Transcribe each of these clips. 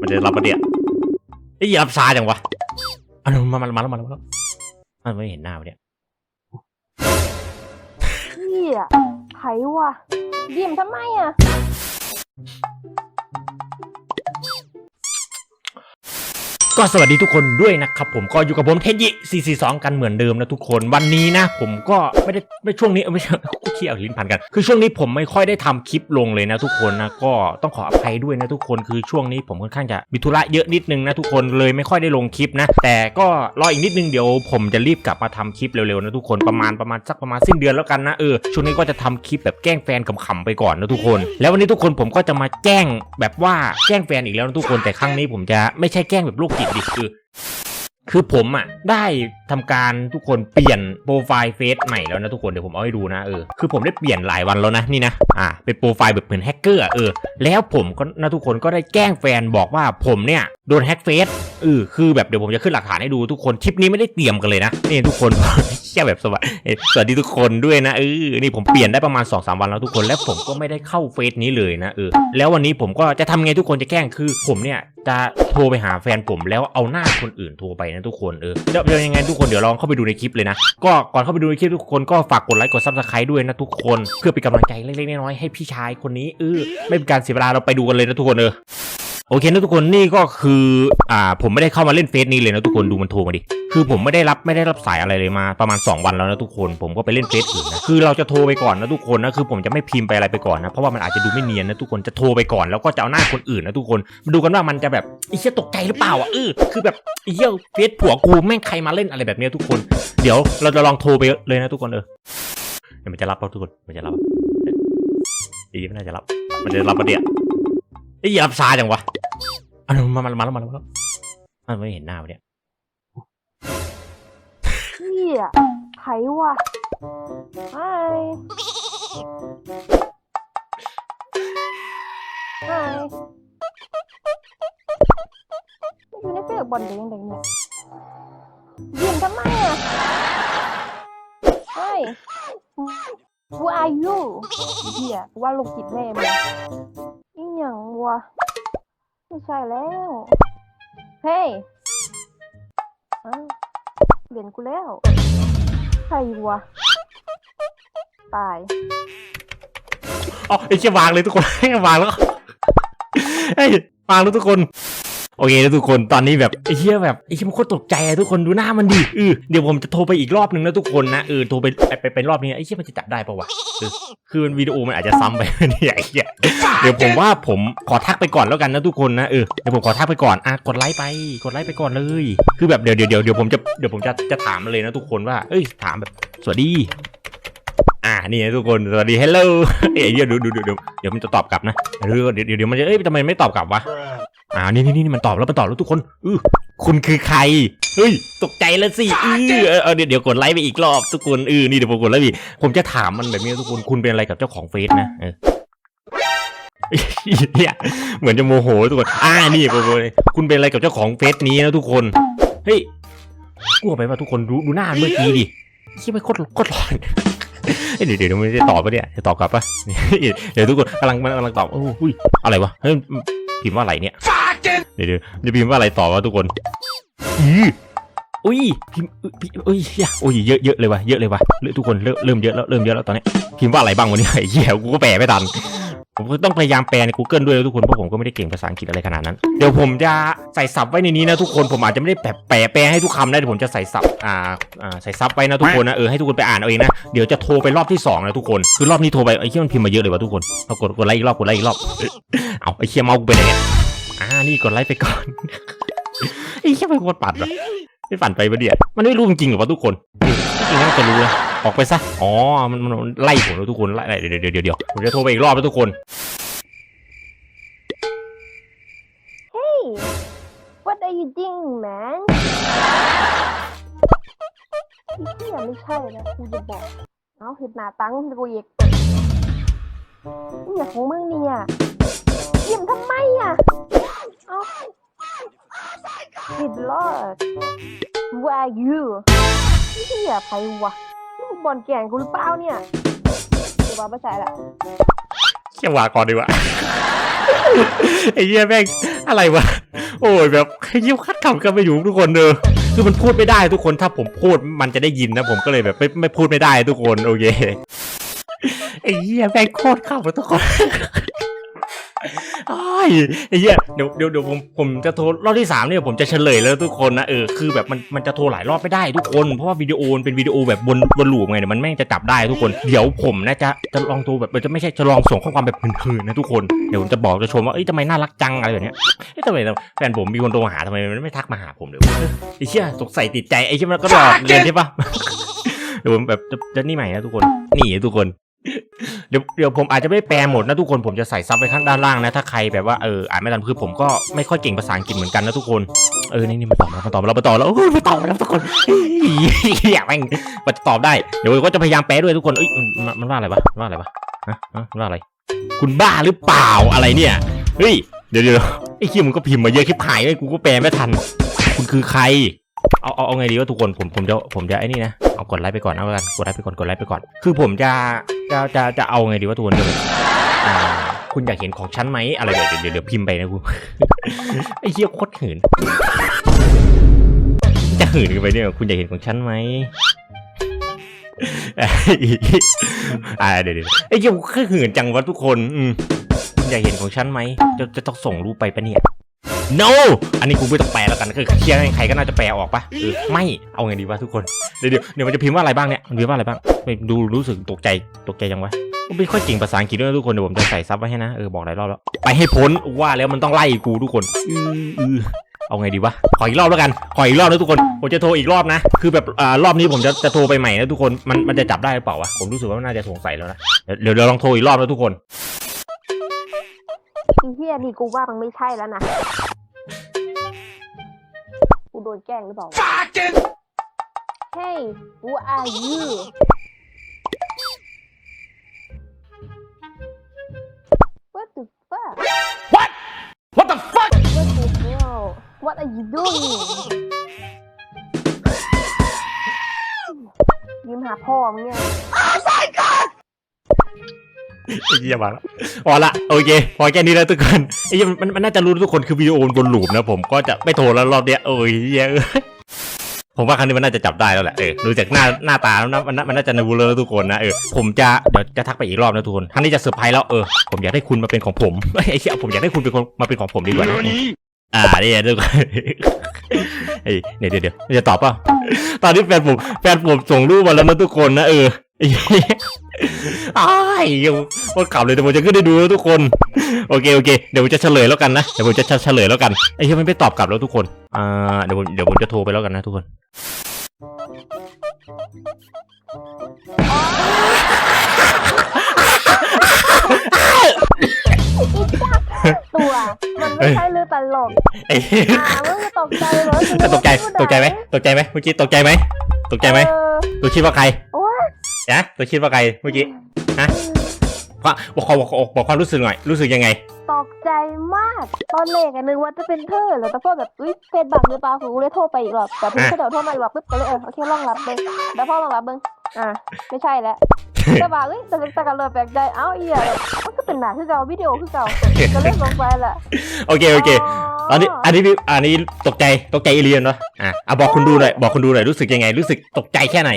มันจะรับปะเนี่ยไอ้ยรับช้าจังวะอันนั้นมามามาแล้วมาแล้วมาแล้วมันไม่เห็นหน้าวะเนี่ยเฮียไผวะยิ้มทำไมอะ ก็สวัสดีทุกคนด้วยนะครับผมก็อยู่กับผมเทนยิ442 กันเหมือนเดิมนะทุกคนวันนี้นะ ผมก็ไม่ได้ไม่ช่วงนี้ไม่ใช่เคี่ยวลิ้นพันกัน คือช่วงนี้ผมไม่ค่อยได้ทำคลิปลงเลยนะทุกคนนะก็ต้องขออภัยด้วยนะทุกคนคือช่วงนี้ผมค่อนข้างจะมีธุระเยอะนิดนึงนะทุกคนเลยไม่ค่อยได้ลงคลิปนะ แต่ก็รออีกนิดนึงเดี๋ยวผมจะรีบกลับมาทำคลิปเร็วๆนะทุกคนประมาณประมาณสักประมาณสิ้นเดือนแล้วกันนะเออช่วงนี้ก็จะทำคลิปแบบแกล้งแฟนขำๆไปก่อนนะทุกคน แล้ววันนี้ทุกคนผมก็จะมาแกล้งแบบว่าแกล้งแฟนอีกแล้วนะทุกคนแต่ครั้งนี้ผมจะไม่ใช่แกล้งแบบโรคจิตดิคือ คือผมอะได้ทำการทุกคนเปลี่ยนโปรไฟล์เฟซใหม่แล้วนะทุกคนเดี๋ยวผมเอาให้ดูนะเออคือผมได้เปลี่ยนหลายวันแล้วนะนี่นะอ่าเป็นโปรไฟล์แบบเหมือนแฮกเกอร์เออแล้วผมก็นะทุกคนก็ได้แกล้งแฟนบอกว่าผมเนี่ยโดนแฮกเฟซเออคือแบบเดี๋ยวผมจะขึ้นหลักฐานให้ดูทุกคนทริปนี้ไม่ได้เตรียมกันเลยนะนี่ทุกคนแค่แบบสวัสดีสวัสดีทุกคนด้วยนะเออนี่ผมเปลี่ยนได้ประมาณ2อสวันแล้วทุกคนแล้วผมก็ไม่ได้เข้าเฟซนี้เลยนะเออแล้ววันนี้ผมก็จะทำไงทุกคนจะแกล้งคือ ผมเนี่ยจะโทรไปหาแฟนผมแล้วเอาหน้าคนอื่นโทรไปนะทุกคนเออเดี๋ยวเดี๋ยวยังไงทุกคนเดี๋ยวลองเข้าไปดูในคลิปเลยนะก็ก่อนเข้าไปดูในคลิปทุกคนก็ฝากกดไลค์กดซับสไครต์ด้วยนะทุกคนเพื่อเป็นกำลังใจเล็กๆน้อยๆให้พี่ชายคนนี้เออไม่เป็นการเสียเวลาเราไปดูกันเลยนะทุกคนเออ โอเคนะทุกคนนี่ก็คืออ่าผมไม่ได้เข้ามาเล่นเฟซนี้เลยนะทุกคนดูมันโทรมาดิคือผมไม่ได้รับไม่ได้รับสายอะไรเลยมาประมาณ 2 วันแล้วนะทุกคน ผมก็ไปเล่นเฟซอื่นนะคือเราจะโทรไปก่อนนะทุกคนนะคือผมจะไม่พิมพ์ไปอะไรไปก่อนนะเพราะว่ามันอาจจะดูไม่เนียนนะทุกคนจะโทรไปก่อนแล้วก็จะเอาหน้าคนอื่นนะทุกคนมาดูกันว่ามันจะแบบไอ้เหี้ยตกใจหรือเปล่าอะเออคือแบบไอ้เหี้ยเฟซผัวกูแม่งใครมาเล่นอะไรแบบเนี้ยทุกคน เดี๋ยวเราจะลองโทรไปเลยนะทุกคนเออเดี๋ยวมันจะรับเปล่าทุกคนมันจะรับไอ้ยี่ไม่น่าจะรับ มันจะรับปะเนี่ย ไอ้ยี่รับช้าจังวะอันนั้นมามามาแล้วมาแล้วมาแล้วมันไม่เห็นหน้าวะเนี่ยเฮียไผวะไฮไฮอยู่ในเฟซบอลเด้งเด้งเนี่ยยิ้มทำไมอะเฮ้ย Who are you เฮียว่าลูกจิตแม่มึงอีหยัง ว ไม่ใช่แล้ว เฮ้ยเปลี่ยนกูแล้ว ใครวะ ตาย อ๋อไอ้เชี่ยวางเลยทุกคนไอ้วางแล้ว เฮ้ยวางแล้วทุกคน โอเคนะทุกคนตอนนี้แบบไอ้เชี่ยแบบไอ้เชี่ยมันโคตรตกใจอะทุกคนดูหน้ามันดิเออเดี๋ยวผมจะโทรไปอีกรอบนึงนะทุกคนนะเออโทรไปไปไปเป็นรอบนี้ไอ้เชี่ยมันจะจับได้ปะวะเออคือมันวิดีโอมันอาจจะซ้ำไป เนี่ยไอ้เชี่ยเดี๋ยวผมว่าผมขอทักไปก่อนแล้วกันนะทุกคนนะเออเดี๋ยวผมขอทักไปก่อนอะกดไลค์ไปกดไลค์ไปก่อนเลย คือแบบเดี๋ยวเดี๋ยวเดี๋ยวเดี๋ยวผมจะเดี๋ยวผมจะจะถามมันเลยนะทุกคนว่าเอ้ยถามแบบสวัสดีอ่านี่นะทุกคนสวัสดีเฮลโลเอ้เดี๋ยวดูดูดูเดี๋ยวเดี๋ยวมันจะตอบกลับนะเดี๋ยวเดี๋ยวเดี๋ยวเดี๋ยวมันจะเอ้ยทำไมไม่ตอบกลับวะ อ่านี่นี่นี่มันตอบแล้วมันตอบแล้วทุกคนอือคุณคือใครเฮ้ยตกใจแล้วสิอือเออเดี๋ยวเดี๋ยวกดไลค์ไปอีกรอบทุกคนอือนี่เดี๋ยวผมกดไลค์อีกผมจะถามมันแบบนี้นะทุกคนคุณเป็นอะไรกับเจ้าของเฟซนะเออเนี่ยเหมือนจะโมโหทุกคนอ่านี่ผมเลยคุณเป็นอะไรกับเจ้าของเฟซนี้นะทุกคนเฮ้ยกลัวไปว่าทุกคนดูดูหน้าเมื่อกี้ดิคิดไปโคตรโคตรร้อนเดี๋ยวเดี๋ยวมันจะตอบปะเนี่ยจะตอบกลับปะเดี๋ยวทุกคนกำลังกำลังตอบโอ้อุ้ยอะไรวะเฮ้ย พิมพ์ว่าอะไรเนี่ยเดี๋ยวเดี๋ยวจะพิมพ์ว่าอะไรต่อวะทุกคนอืออุ้ยพิมพ์พิมพ์อุ้ยเหี้ยโอ้ยเยอะเยอะเลยวะเยอะเลยวะเริ่มทุกคนเริ่มเริ่มเยอะแล้วเริ่มเยอะแล้วตอนนี้พิมพ์ว่าอะไรบ้างวันนี้ไอ้เหี้ยกูก็แปลไม่ทันผมก็ต้องพยายามแปลใน Google ด้วยนะทุกคนเพราะผมก็ไม่ได้เก่งภาษาอังกฤษอะไรขนาดนั้น เดี๋ยวผมจะใส่ซับไว้ในนี้นะทุกคนผมอาจจะไม่ได้แปลแปลแปลให้ทุกคำนะเดี๋ยวผมจะใส่ซับอ่าอ่าใส่ซับไว้นะทุกคนนะเออให้ทุกคนไปอ่านเอาเองนะเดี๋ยวจะโทรไปรอบที่สองนะทุกคนคือรอบนี้โทรไปไอ้เชี่ยมันพิมพ์มาเยอะเลยวะทุกคนเอากดกดไลค์อีกรอบกดไลค์อีกรอบเอา ไอ้เชี่ยเมาส์กูไปไหนเนี่ยอ่านี่กดไลค์ไปก่อน ไอ้เชี่ยมันโคตรปัดเหรอไม่ฝันไปปะเนี่ยมันไม่รู้จริงๆเหรอวะทุกคนจริงๆน่าจะรู้นะออกไปซะ อ๋อ มันมันมันไล่ผมแล้วทุกคน ไล่ไล่เดี๋ยวเดี๋ยวเดี๋ยวเดี๋ยวผมจะโทรไปอีกรอบแล้วทุกคน Hey what are you doing man ไอ้เหี้ยไม่ใช่นะกูจะบอก เอาเห็ดหน้าตังกูอีกนี่อย่าของมึงเนี่ย ยิ้มทำไมอะเอาผิดลอด Who are you เหี้ยใครวะนี่มึงบอลแก่งกูหรือเปล่าเนี่ยเดี๋ยวว่าไม่ใช่ละเชี่ยวาก่อนดีกว่าไอ้เหี้ยแม่งอะไรวะ โอ้ยแบบยี่ยมคัดคำกันไปอยู่ทุกคนเนอะคือมันพูดไม่ได้ทุกคนถ้าผมพูดมันจะได้ยินนะผมก็เลยแบบไม่ไม่พูดไม่ได้ทุกคนโอเคไอ้เหี้ยแม่งโคตรเข้าทุกคน อ้ายไอ้เหี้ยเดี๋ยวเดี๋ยวเดี๋ยวผมผมจะโทรรอบที่สามเนี่ยผมจะเฉลยแล้วทุกคนนะเออคือแบบมันมันจะโทรหลายรอบไม่ได้ทุกคนเพราะว่าวิดีโอมันเป็นวิดีโอแบบบนบนลูปไงเดี๋ยวมันแม่งจะจับได้ทุกคนเดี๋ยวผมนะจะจะลองโทรแบบจะไม่ใช่จะลองส่งข้อความแบบหืนๆนะทุกคนเดี๋ยวผมจะบอกจะชมว่าเอ้ยทำไมน่ารักจังอะไรแบบเนี้ยเอ๊ะทำไมแฟนผมมีคนโทรมาหาทำไมมันไม่ทักมาหาผมเลยวะไอ้เชี่ยสงสัยติดใจไอ้เชี่ยมันก็หลอดเรียนใช่ปะ เดี๋ยวผมแบบจะจะนี่ใหม่นะทุกคน นี่ทุกคน เดี๋ยวเดี๋ยวผมอาจจะไม่แปลหมดนะทุกคนผมจะใส่ซับไว้ข้างด้านล่างนะถ้าใครแบบว่าเอออ่านไม่ทันคือผมก็ไม่ค่อยเก่งภาษาอังกฤษเหมือนกันนะทุกคนเออนี่นี่มาตอบมาตอบมาแล้วมาตอบแล้วมาตอบแล้วทุกคนอยากแม่งมันจะตอบได้เดี๋ยวก็จะพยายามแปลด้วยทุกคนเอ้ยมันว่าอะไรวะว่าอะไรวะฮะมันว่าอะไร คุณบ้าหรือเปล่าอะไรเนี่ยเฮ้ยเดี๋ยวเดี๋ยวไอ้คิมมึงก็พิมพ์มาเยอะคลิปหายไอ้กูก็แปลไม่ทัน คุณคือใครเอาเอาเอาไงดีวะทุกคนผมผมจะผมจะไอ้นี่นะเอากดไลค์ไปก่อนเอากันกดไลค์ไปก่อนกดไลค์ไปก่อน คือผมจะ จะจะจะเอาไงดีวะทุกคนคุณอยากเห็นของฉันไหมอะไรเดี๋ยวเดี๋ยวเดี๋ยวพิมพ์ไปนะกูไอ้เหี้ยโคตรหืนจะหืนกันไปเนี่ยคุณอยากเห็นของฉันไหมอ่าเดี๋ยวเดี๋ยวไอ้เหี้ยแค่หืนจังวะทุกคนอืมคุณอยากเห็นของฉันไหมจะจะต้องส่งรูปไปปะเนี่ย no อันนี้กูไม่ต้องแปลแล้วกันคือเคลียร์ใครก็น่าจะแปลออกปะไม่เอาไงดีวะทุกคนเดี๋ยวเดี๋ยวเดี๋ยวมันจะพิมพ์ว่าอะไรบ้างเนี่ยมันพิมพ์ว่าอะไรบ้างไม่ดูรู้สึกตกใจตกใจยังวะก็ไม่ค่อยเก่งภาษาอังกฤษด้วยนะทุกคนเดี๋ยวผมจะใส่ซับไว้ให้นะเออบอกหลายรอบแล้วไปให้พ้นว่าแล้วมันต้องไล่กูทุกคนอืออือเอาไงดีวะ ขออีกรอบแล้วกัน ขออีกรอบนะทุกคน ผมจะโทรอีกรอบนะ คือแบบอ่ารอบนี้ผมจะจะโทรไปใหม่นะทุกคน มันมันจะจับได้หรือเปล่าวะ ผมรู้สึกว่าน่าจะสงสัยแล้วนะ เดี๋ยวเดี๋ยวลองโทรอีกรอบนะทุกคน อ้เฮียนี่กูว่ามันไม่ใช่แล้วนะ กูโดนแกล้งหรือเปล่า Hey who are you What the fuck What What the fuck What the hell What are you doing ยิ้มหาพ่อมึงเนี่ย ไอ้เหี้ยมาล้วพอละโอเคพอแค่นี้แล้วทุกคนไอ้เหี้ยมันมันน่าจะรู้ทุกคนคือวิดีโอบนลูปนะผมก็จะไม่โทรแล้วรอบเนี้ยโอ้ยเหี้ยเอ้ยผมว่าครั้งนี้มันน่าจะจับได้แล้วแหละเออดูจากหน้าหน้าตาแล้วนะมันน่ามันน่าจะนูเลอร์ทุกคนนะเออผมจะเดี๋ยวจะทักไปอีกรอบนะทุกคนครั้งนี้จะเซอร์ไพรส์แล้วเออผมอยากได้คุณมาเป็นของผมไอ้เหี้ยผมอยากได้คุณเป็นคนมาเป็นของผมดีกว่านะอ่านี่ยทุกคนเฮ้ยเนี่ยเดี๋ยวเดี๋ยวจะตอบเปล่าตอนนี้แฟนผมแฟนผมส่งรูปมาแล้วนะทุกคนนะเออไอ้เหี้ย อ้ายยังโคตรขับเลยเดี๋ยวผมจะขึ้นได้ดูแล้วทุกคน โอเคโอเค เดี๋ยวผมจะเฉลยแล้วกันนะ เดี๋ยวผมจะเฉลยแล้วกัน ไอ้เหี้ยมันไม่ตอบกลับแล้วทุกคน อ่า เดี๋ยวผมเดี๋ยวผมจะโทรไปแล้วกันนะทุกคน ตัว มันไม่ใช่เรื่องตลกไอ้เหี้ยอ่ามึงจะตกใจเหรอจะนึตกใจว่าตกใจไหมตกใจไหมเมื่อกี้ตกใจไหมตกใจไหมเออ ตัวคิดว่าใครโอ๊ย นะตัวคิดว่าใครเมื่อกี้ว่าบอกความบอกบอกความรู้สึกหน่อย รู้สึกยังไง ตกใจมาก ตอนแรกอะนึกว่าจะเป็นเธอแล้วแต่พอแบบอุ้ยเฟซบักหรือเปล่ากูเลยโทรไปอีกรอบแต่พี่อะก็เดี๋ยวโทรมาอีกรอบปุ๊บก็เลยเออโอเคลองรับเบิ้งแล้วพ่อลองรับเบิ้งอ่าไม่ใช่แล้วแต่ว่าเอ้ยแต่แต่กันเลยแปลกใจเอ้าเอียมันก็เป็นหนังคือเก่าวิดีโอคือเก่าก็เล่นลงไปละโอเคโอเคตอนนี้อันนี้พี่อันนี้ตกใจตกใจเอเลียนเนาะอะอะบอกคนดูหน่อยบอกคนดูหน่อยรู้สึกยังไง รู้สึกตกใจแค่ไหน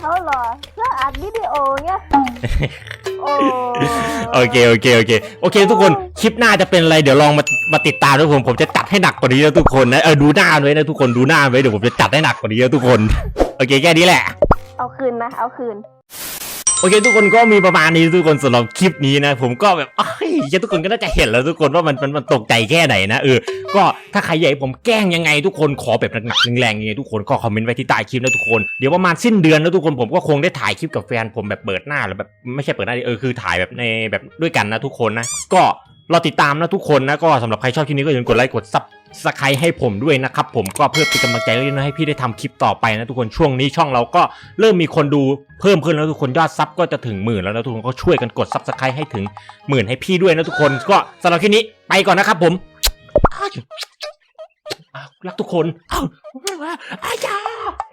เขาเหรอเพื่ออัดวิดีโอเนี่ยโอ้โอเคโอเคโอเคโอเค ทุกคนคลิปหน้าจะเป็นอะไรเดี๋ยวลองมามาติดตามด้วยผมผมจะจัดให้หนักกว่านี้นะทุกคนนะเออดูหน้าไว้นะทุกคนดูหน้าไว้เดี๋ยวผมจะจัดให้หนักกว่านี้นะทุกคน โอเคแค่นี้แหละ เอาคืนนะเอาคืน โอเค ทุกคนก็มีประมาณนี้ทุกคนสำหรับคลิปนี้นะ ผมก็แบบเอ้ยทุกคนก็น่าจะเห็นแล้วทุกคนว่ามันมันมันตกใจแค่ไหนนะเออก็ถ้าใครอยากให้ผมแกล้งยังไงทุกคนขอแบบหนักๆแรงๆยังไงทุกคนก็คอมเมนต์ไว้ที่ใต้คลิปนะทุกคนเดี๋ยวประมาณสิ้นเดือนนะทุกคนผมก็คงได้ถ่ายคลิปกับแฟนผมแบบเปิดหน้าหรือแบบไม่ใช่เปิดหน้าดิเออคือถ่ายแบบในแบบด้วยกันนะทุกคนนะก็รอติดตามนะทุกคนนะก็สำหรับใครชอบคลิปนี้ก็อย่าลืมกดไลค์กดซับ สไครให้ผมด้วยนะครับผมก็เพื่อเป็นกำลังใจเละให้พี่ได้ทำคลิปต่อไปนะทุกคนช่วงนี้ช่องเราก็เริ่มมีคนดูเพิ่มขึ้นแล้วทุกคนยอดซับก็จะถึงหมื่นแล้วนะทุกคนก็ช่วยกันกดซับสไครให้ถึงหมื่นให้พี่ด้วยนะทุกคนก็สำหรับคลิปนี้ไปก่อนนะครับผมรักทุกคนอ้าวอ้าว